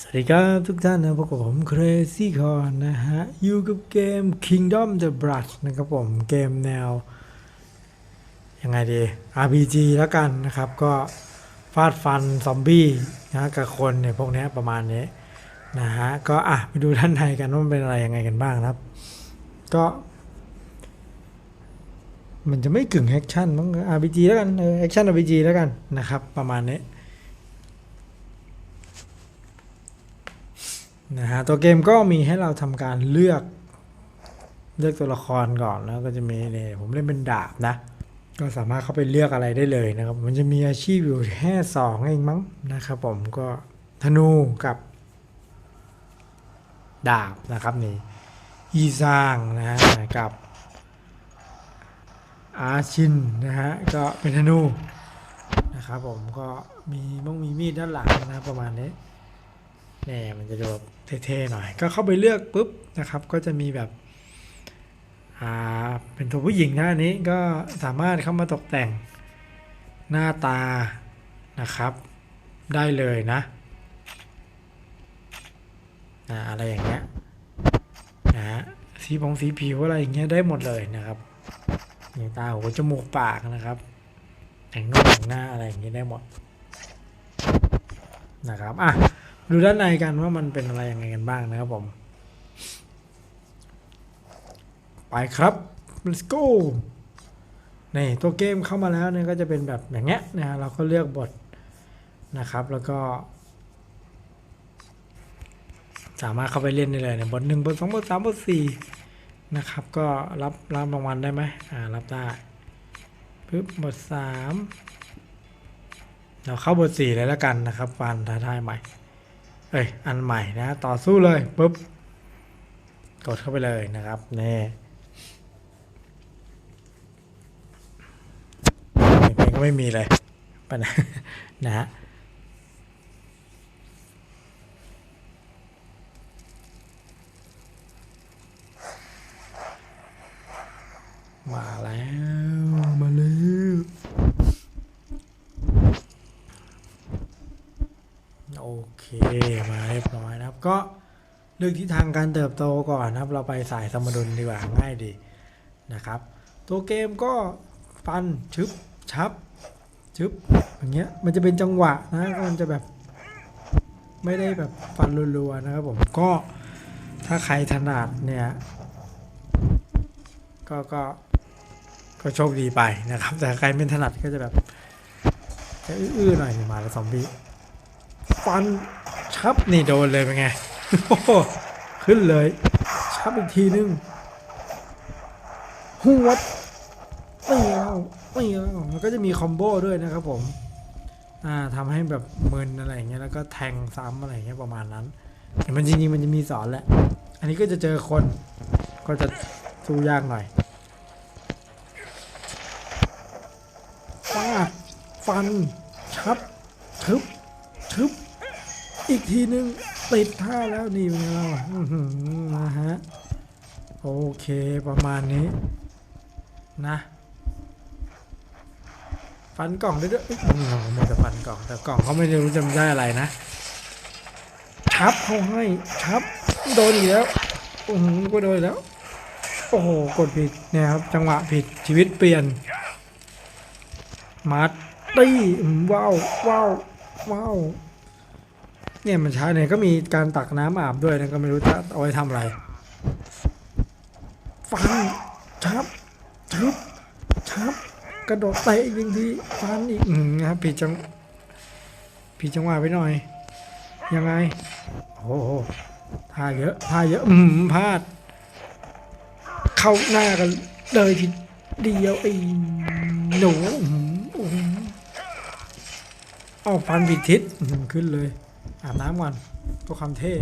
สวัสดีครับทุกท่านนะพบกับผม Crazy c o r นะฮะ อยู่กับเกม Kingdom the Blood นะครับผม เกมแนว ยังไงดี RPG แล้วกันนะครับ ก็ฟาดฟันซอมบี้นะกับคนเนี่ยพวกนี้ประมาณนี้นะฮะ ก็อะไปดูด้านในกันว่ามันเป็นอะไรยังไงกันบ้างครับ ก็ มันจะไม่กึ่งแอคชั่นมั้ง RPG แล้วกัน เออ แอคชั่น RPG แล้วกันนะครับ ประมาณนี้ นะฮะตัวเกมก็มีให้เราทำการเลือกเลือกตัวละครก่อนแล้วก็จะมีเนี่ยผมเล่นเป็นดาบนะ ก็สามารถเข้าไปเลือกอะไรได้เลยนะครับ มันจะมีอาชีพอยู่แค่สองเองมั้งนะครับผมก็ธนูกับดาบนะครับนี่อีซางนะฮะกับอาชินนะฮะก็เป็นธนูนะครับผมก็มีม่งมีมีดด้านหลังนะประมาณนี้เนี่ยมันจะดูแบบ เท่ๆหน่อย ก็เข้าไปเลือกปุ๊บนะครับ ก็จะมีแบบอ่าเป็นตัวผู้หญิงนะอันนี้ก็สามารถเข้ามาตกแต่งหน้าตานะครับ ได้เลยนะนะอะไรอย่างเงี้ยนะสีผงสีผิวอะไรอย่างเงี้ยได้หมดเลยนะครับอย่างตาหูจมูกปากนะครับแต่งนงแต่งหน้าอะไรอย่างเงี้ยได้หมดนะครับอะ ดูด้านในกันว่ามันเป็นอะไรยังไงกันบ้างนะครับผม ไปครับ let's go นี่ตัวเกมเข้ามาแล้วเนี่ยก็จะเป็นแบบอย่างเงี้ยนะฮะเราก็เลือกบทนะครับ แล้วก็ สามารถเข้าไปเล่นได้เลยเนี่ยบทหนึ่งบทสองบทสามบทสี่นะครับ ก็รับรับรางวัลได้ไหมอ่ารับได้ปึ๊บบทสามเราเข้าบทสี่เลยแล้วกันนะครับฟันท้าทายใหม่ อ้ยอันใหม่นะ ต่อสู้เลยปุ๊บกดเข้าไปเลยนะครับนี่เพลงก็ไม่มีเลยปะนะนะฮะมาแล้ว มาเลย โอเค มาเรียบร้อยนะครับ ก็เลือกทิศทางการเติบโตก่อนนะครับ เราไปสายสมดุลดีกว่าง่ายดีนะครับ ตัวเกมก็ฟันชึบชับชึบอย่างเงี้ยมันจะเป็นจังหวะนะมันจะแบบไม่ได้แบบฟันรัวๆนะครับผมก็ถ้าใครถนัดเนี่ยก็ก็ก็โชคดีไปนะครับ แต่ใครไม่ถนัดก็จะแบบจะอื้อๆหน่อยมาแล้วซอมบี้ฟัน ชับนี่โดนเลยเป็นไงโอ้ขึ้นเลย ชับอีกทีนึงหัวดไม่เอาไม่เอามันก็จะมีคอมโบด้วยนะครับผมอ่าทำให้แบบมึนอะไรอย่างเงี้ยแล้วก็แทงซ้ำอะไรอย่างเงี้ยประมาณนั้นแต่มันจริงๆมันจะมีสอนแหละ อันนี้ก็จะเจอคนก็จะสู้ยากหน่อยฟาดฟันชับทึบทึบ อีกทีนึงติดท่าแล้วนี่เป็นไงเราอนะฮะโอเคประมาณนี้นะฟันกล่องได้ด้วยเอ้ยเราไม่จะฟันกล่อง แต่กล่องเขาไม่ได้รู้จำได้อะไรนะชับเขาให้ชับโดนอีกแล้วโอ้โหก็โดนแล้ว โอ้โหกดผิดเนี่ยครับจังหวะผิดชีวิตเปลี่ยนมาตี้ว้าวว้าวว้าว เนี่ยมันใช้เนี่ยก็มีการตักน้ำอาบด้วยนะก็ไม่รู้จะเอาไว้ทำอะไร ฟันชับทึบชับกระโดดเตะอีกหนึ่งที ฟันอีกอืมนะครับผิดจังผิดจังหวะไปหน่อย ยังไง โอ้โหท่าเยอะท่าเยอะ อืมพลาด เข้าหน้ากันเลยทีเดียวไอ้หนูอืมโอ้โหเอาฟันผิดทิศขึ้นเลย อาบน้ำก่อนตัวคำเท่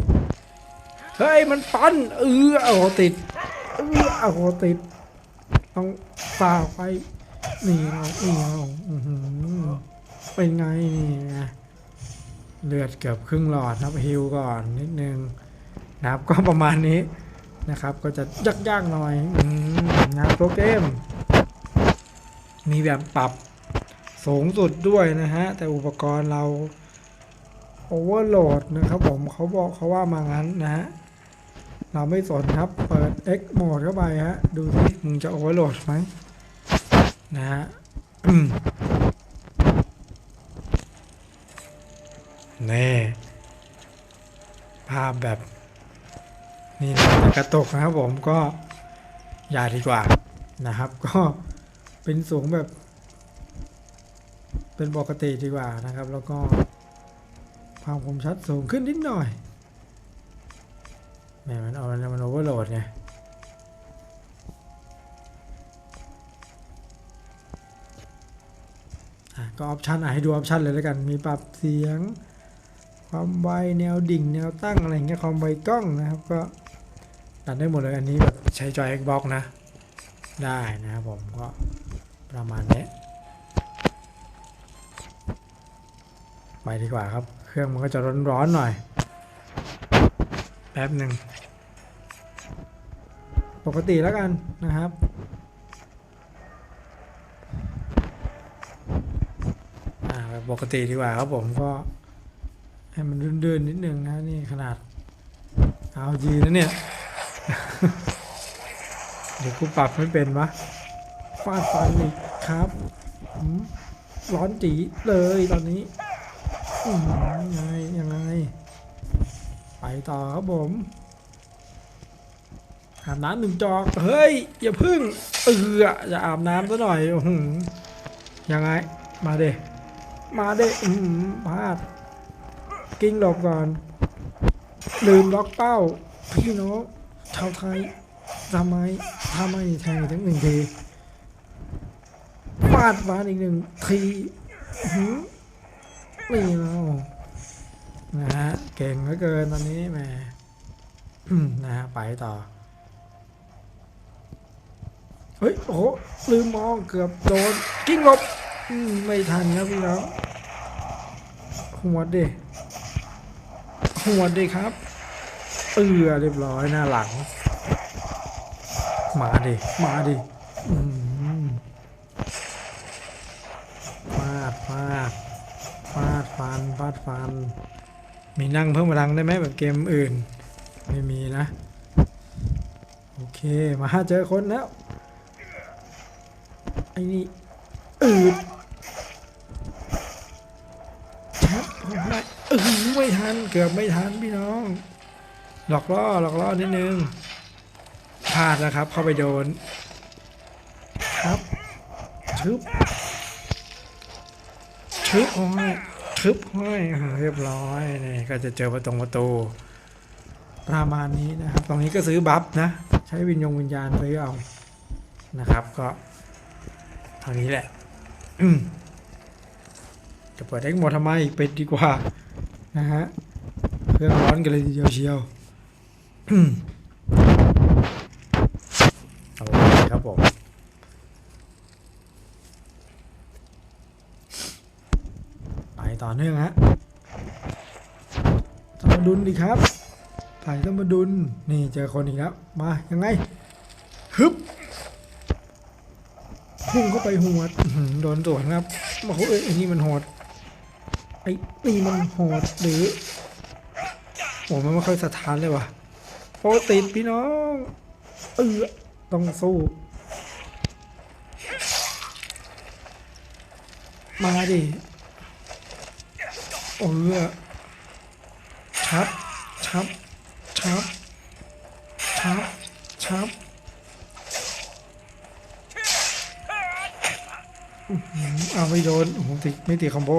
เฮ้ย มันฟันเออเอาหัวติดเออเอาหัวติด ต้องฝ่าไปนี่เอานี่เอาอือหือเป็นไงนี่ไงเลือดเกือบครึ่งหลอดนะครับฮิวก่อนนิดนึงนะครับก็ประมาณนี้นะครับ ก็จะยากๆหน่อยอืมนะครับตัวเกม มีแบบปรับสูงสุดด้วยนะฮะ แต่อุปกรณ์เรา โอเวอร์โหลดนะครับผมเขาบอกเขาว่ามางั้นนะฮะเราไม่สนครับ เปิด X โหมดเข้าไปฮะ ดูสิมึงจะโอเวอร์โหลดไหมนะฮะนี่ภาพแบบ นี่นะกระตกนะครับผมก็อย่าดีกว่านะครับ ก็เป็นสูงแบบ เป็นปกติดีกว่านะครับ แล้วก็ ความคมชัดสูงขึ้นนิดหน่อยแหมมันเอามันโอเวอร์โหลดไงก็ออปชันอะให้ดูออปชันเลยแล้วกัน มีปรับเสียง ความไวแนวดิ่ง แนวตั้งอะไรเงี้ย ความไวกล้องนะครับ ก็ดันได้หมดเลยอันนี้แบบใช้จอย Xbox นะ ได้นะครับผมก็ประมาณนี้ ไปดีกว่าครับ เครื่องมันก็จะร้อนๆหน่อย แป๊บหนึ่ง ปกติแล้วกันนะครับ อ่าปกติดีกว่าครับผมก็ ให้มันเดินๆนิดนึงนะนี่ขนาด เอาจีนะเนี่ย เดี๋ยวกูปรับไม่เป็นวะฟาดฟันอีกครับ ร้อนจีเลยตอนนี้ ยังไง ยังไง ไปต่อครับผมอาบน้ำหนึ่งจอก เฮ้ย อย่าพึ่ง เออจะอาบน้ำซะหน่อยอื้อหือยังไง มาเดมาเดอืมพลาด กิ้งหลบก่อน ลืมล็อกเป้า พี่น้องชาวไทยทำไมทำไมแทงอีกทั้งหนึ่งทีฟาดฟาดอีกหนึ่งทีอื้อ หือนี่เรานะฮะ เก่งเหลือเกินตอนนี้แหมอืมนะฮะ ไปต่อ เฮ้ย โอ้โห ลืมมองเกือบโดน กิ้งหลบไม่ทันครับพี่น้องหัวดดิหัวดดิครับ เอือเรียบร้อยหน้าหลัง มาดิ มาดิ อืมฟาดฟาด ฟันฟาดฟัน มีนั่งเพิ่มพลังได้ไหมแบบเกมอื่น ไม่มีนะ โอเค มาเจอคนแล้ว ไอ้นี่อืดชับผมได้เออไม่ทัน เกือบไม่ทันพี่น้อง หลอกล่อหลอกล่อนิดนึงพลาดนะครับ เข้าไปโดน ครับชึบชึบห้ย ชึบห้อยเรียบร้อยนี่ก็จะเจอประตงประตูประมาณนี้นะครับ ตรงนี้ก็ซื้อบัฟนะ ใช้วิญญงวิญญาณซื้อเอานะครับ ก็เท่านี้แหละจะเปิดเอ็กโหมดทำไมปิดดีกว่านะฮะเครื่องร้อนกันเลยทีเดียวเชียวอืมโอเคครับผม ไป ต่อเนื่องฮะธรรมดุลดีครับถ่ายธรรมดุลนี่เจอคนอีกแล้วมายังไงฮึบพุ่งเข้าไปหัวโดนสวนครับมาโหเอ้ยไอ้นี่มันโหดไอ้นี่มันโหดหรือโอ้มันไม่ค่อยสะท้านเลยว่ะโอ้ติดพี่น้องเออต้องสู้มาดิ เออชับชับชับชับชับอื้อหือเอาไม่โดนโอ้โหติดไม่ติดคอมโบ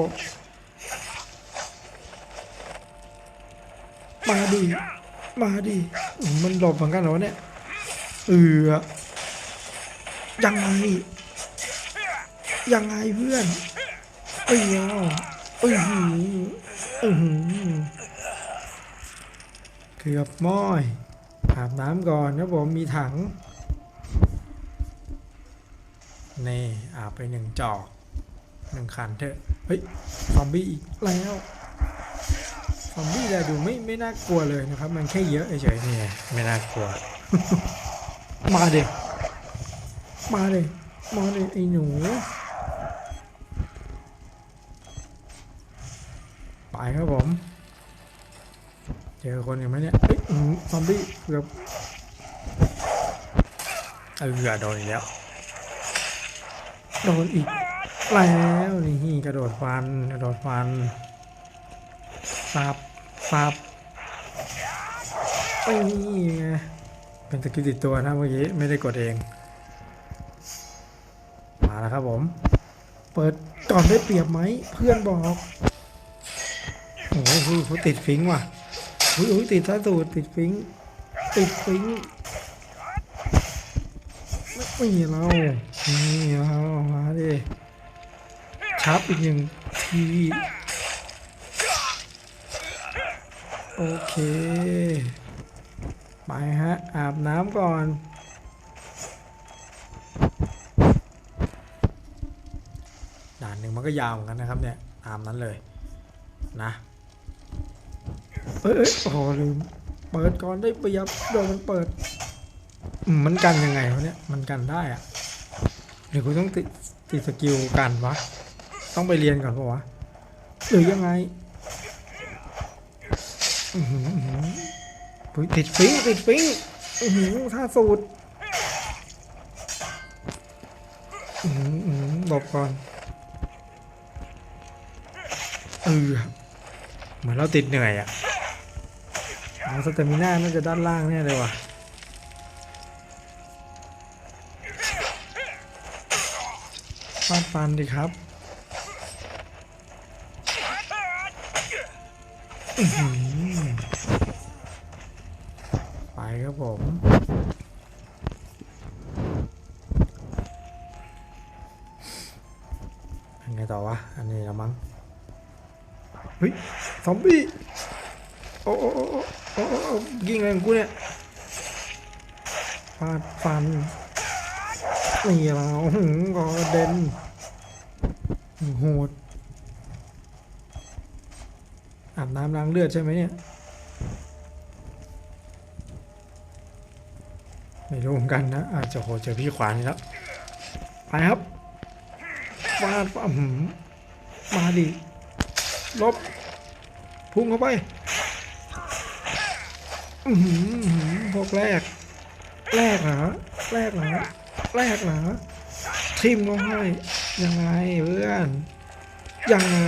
มาดิมาดิมันหลบเหมือนกันเหรอเนี่ยเออยังไงยังไงเพื่อนเอ้ยเอาเอ้ยหือเอ้ยหือเกือบม้อยอาบน้ำก่อนนะผมมีถังนี่อาบไปหนึ่งจอกหนึ่งขันเถอะ เฮ้ย ซอมบี้อีกแล้ว ซอมบี้แต่ดูไม่ไม่น่ากลัวเลยนะครับ มันแค่เยอะเฉยๆนี่ไงไม่น่ากลัว มาเด็มาเด็มาเด็ไอ้หนู ไปครับผม เจอคนอีกไหมเนี่ยเฮ้ยอื้อหือซอมบี้เกือบเออโดนอีกแล้ว โดนอีกแล้วนี่กระโดดฟันกระโดดฟันซับซับไอ้นี่ไงเป็นสกิลติดตัวนะเมื่อกี้ไม่ได้กดเอง มาแล้วครับผม เปิดก่อนได้เปรียบไหม เพื่อนบอก อ้โหเขาติดฟิงว่ะอุ้ยอุ้ยติดท้ายตูดติดฟิงติดฟิงไม่มีเรานี่เรามาดิชับอีกหนึ่งทีโอเค ไปฮะ อาบน้ำก่อนด่านหนึ่งมันก็ยาวเหมือนกันนะครับเนี่ย ตามนั้นเลยนะ เอ้ยโอ้โหลืมเปิดก่อนได้เปรียบโดนมันเปิดมันกันยังไงวะเนี่ยมันกันได้อะหรือกูต้องติดติดสกิลกันวะต้องไปเรียนก่อนปะวะหรือยังไงอือติดฟิงติดฟิงอือหือท่าสูตรอือหืออื้อหือหลบก่อนเออเหมือนเราติดเหนื่อยอะ เอาสเตมิน่าน่าจะด้านล่างแน่เลยว่ะฟาดฟันดิครับไปครับผมยังไงต่อวะ อันนี้ละมั้งเฮ้ย ซอมบี้ โอ้โอ้โอ้ โอ้โอ้โอ้โอ้ยิงอะไรของกูเนี่ยฟาดฟันนี่เราหืมกอเด่นโหดอาบน้ำล้างเลือดใช่ไหมเนี่ยไม่รู้เหมือนกันนะ อาจจะโหเจอพี่ขวานแล้วไปครับฟาดอื้อหืมาดิลบพุ่งเข้าไป พวกแรก แรกเหรอแรกเหรอแรกเหรอทิมเขาให้ยังไงเพื่อนยังไง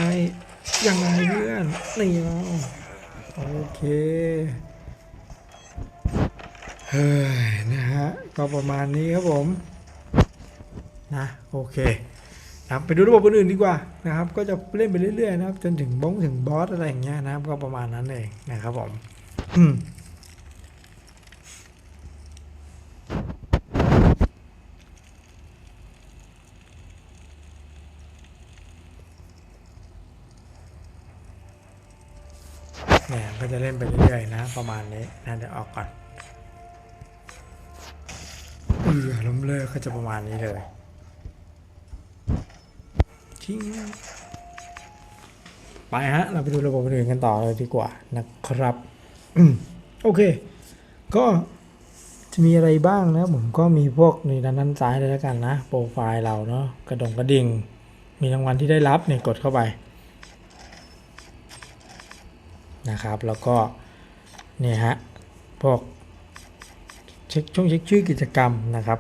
ยังไงเพื่อนนี่เอาโอเคเฮ้ยนะฮะก็ประมาณนี้ครับผมนะโอเคนะไปดูระบบอื่นดีกว่านะครับ ก็จะเล่นไปเรื่อยๆนะครับ จนถึงบ้องถึงบอสอะไรอย่างเงี้ยนะครับ ก็ประมาณนั้นเองนะครับผมอืมเนี่ยก็จะเล่นไปเรื่อยๆนะ ประมาณนี้นะเดี๋ยวออกก่อนเออล้มเลิกก็จะประมาณนี้เลยทิ้งไปฮะ เราไปดูระบบอื่นกันต่อเลยดีกว่านะครับอโอเค ก็จะมีอะไรบ้างนะผมก็มีพวกในด้านด้านซ้ายเลยแล้วกันนะ โปรไฟล์เราเนาะกระดงกระดิ่ง มีรางวัลที่ได้รับเนี่ยกดเข้าไปนะครับ แล้วก็ เนี่ยฮะพวกเช็คช่วงเช็คชื่อกิจกรรมนะครับ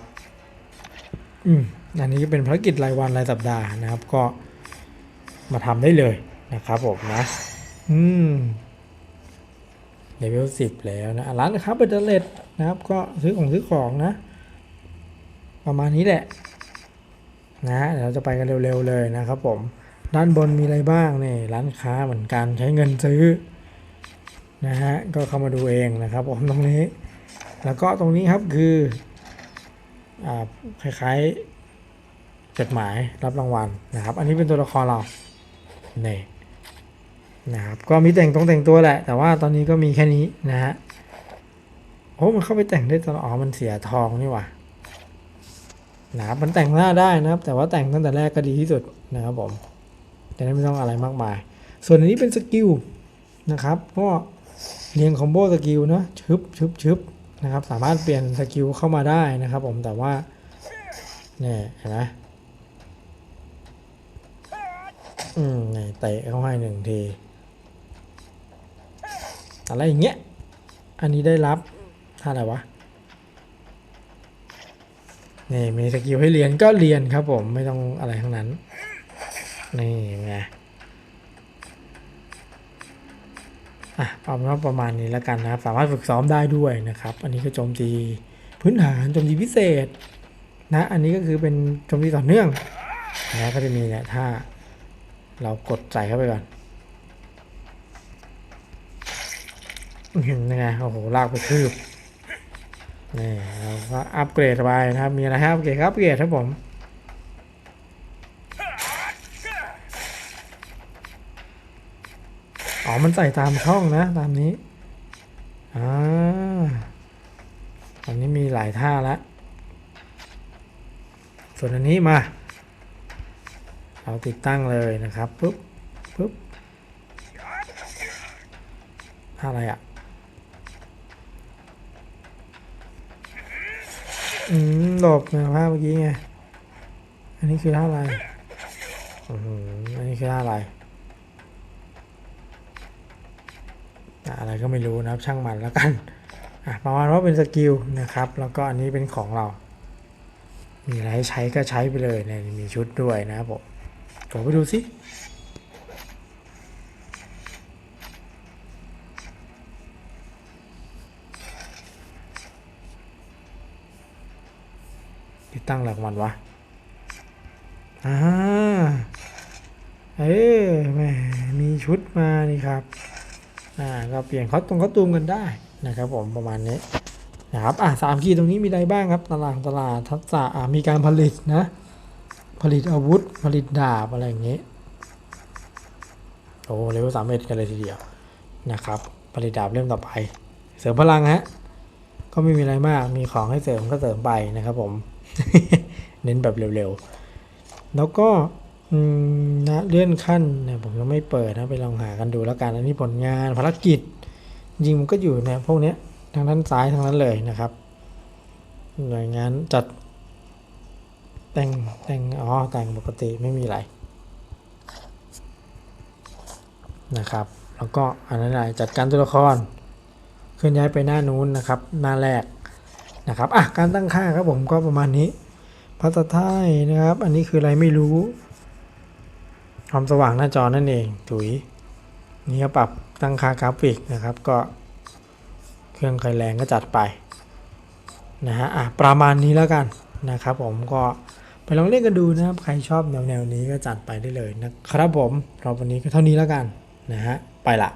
อืมอันนี้ก็เป็นภารกิจรายวันรายสัปดาห์นะครับ ก็มาทำได้เลยนะครับผมนะ อืมเลเวลสิบแล้วนะร้านครับเบอร์เลตนะครับ ก็ซื้อของซื้อของนะ ประมาณนี้แหละนะเดี๋ยวเราจะไปกันเร็วๆเลยนะครับผม ด้านบนมีอะไรบ้างเนี่ยร้านค้าเหมือนกันใช้เงินซื้อ นะฮะก็เข้ามาดูเองนะครับผมตรงนี้ แล้วก็ตรงนี้ครับคืออ่าคล้ายๆจดหมายรับรางวัลนะครับ อันนี้เป็นตัวละครเราเนี่ยนะครับก็มีแต่งตรงแต่งตัวแหละ แต่ว่าตอนนี้ก็มีแค่นี้นะฮะโอ้มันเข้าไปแต่งได้ตลอดอ๋อมันเสียทองนี่หว่านะครับมันแต่งหน้าได้นะครับ แต่ว่าแต่งตั้งแต่แรกก็ดีที่สุดนะครับผมจะได้ไม่ต้องอะไรมากมาย ส่วนอันนี้เป็นสกิลนะครับก็ เรียงคอมโบสกิลเนาะชึบชึบชึบนะครับ สามารถเปลี่ยนสกิลเข้ามาได้นะครับ ผมแต่ว่าเนี่ยเห็นไหมอืมเนี่ยเตะเข้าให้หนึ่งทีอะไรอย่างเงี้ย อันนี้ได้รับท่าอะไรวะนี่มีสกิลให้เรียนก็เรียนครับผมไม่ต้องอะไรทั้งนั้น นี่ไง อะเอาเป็นว่าประมาณนี้แล้วกันนะครับ สามารถฝึกซ้อมได้ด้วยนะครับ อันนี้ก็โจมตีพื้นฐานโจมตีพิเศษนะ อันนี้ก็คือเป็นโจมตีต่อเนื่องนะก็จะมีเนี่ยถ้าเรากดใจเข้าไปก่อนอื้อหือยังไงโอ้โหลากไปคืบนี่เราก็อัปเกรดไปนะครับ มีอะไรให้อัปเกรดครับอัปเกรดครับผม อ๋อ มันใส่ตามช่องนะ ตามนี้ อ่าอันนี้มีหลายท่าล้วส่วนอันนี้มาเราติดตั้งเลยนะครับปุ๊บปุ๊บท่าอะไรอะ อืม หลบนะภาพเมื่อกี้ไง อันนี้คือท่าอะไร อือหืออันนี้คือท่าอะไร อะไรก็ไม่รู้นะครับช่างมันแล้วกันประมาณว่าเป็นสกิลนะครับ แล้วก็อันนี้เป็นของเรา มีอะไรใช้ก็ใช้ไปเลยเนี่ยมีชุดด้วยนะครับผมกดไปดูสิติดตั้งอะไรของมันวะอ่าเอ้ยแหมมีชุดมานี่ครับ อ่าก็เปลี่ยนคอสตรงคอสตูมกันได้นะครับผมประมาณนี้นะครับอะสามคีย์ตรงนี้มีอะไรบ้างครับตลาดตลาดทักษะอ่ามีการผลิตนะผลิตอาวุธผลิตดาบอะไรอย่างเงี้ยโอ้เลเวลสามเอ็ดกันเลยทีเดียวนะครับผลิตดาบเล่มต่อไป เสริมพลังฮะก็ไม่มีอะไรมากมีของให้เสริมก็เสริมไปนะครับผม เน้นแบบเร็วๆ แล้วก็ อืมนะเลื่อนขั้นเนี่ยผมยังไม่เปิดนะไปลองหากันดูแล้วกันอันนี้ผลงานภารกิจจริงมันก็อยู่ในพวกเนี้ยทางด้านซ้ายทางนั้นเลยนะครับหน่วยงานจัด แต่งแต่งอ๋อแต่งปกติไม่มีอะไรนะครับ แล้วก็อันนั้นอะไรจัดการตัวละครเคลื่อนย้ายไปหน้านู้นนะครับ หน้าแรกนะครับอะการตั้งค่าครับผมก็ประมาณนี้ภาษาไทยนะครับ อันนี้คืออะไรไม่รู้ ความสว่างหน้าจอนั่นเองถุย นี่ก็ปรับตั้งค่ากราฟิกนะครับ ก็เครื่องใคยแรงก็จัดไปนะฮะอะประมาณนี้แล้วกันนะครับ ผมก็ไปลองเล่นกันดูนะครับ ใครชอบแนวแนวนี้ก็จัดไปได้เลยนะครับผมเราวันนี้ก็เท่านี้แล้วกันนะฮะไปละ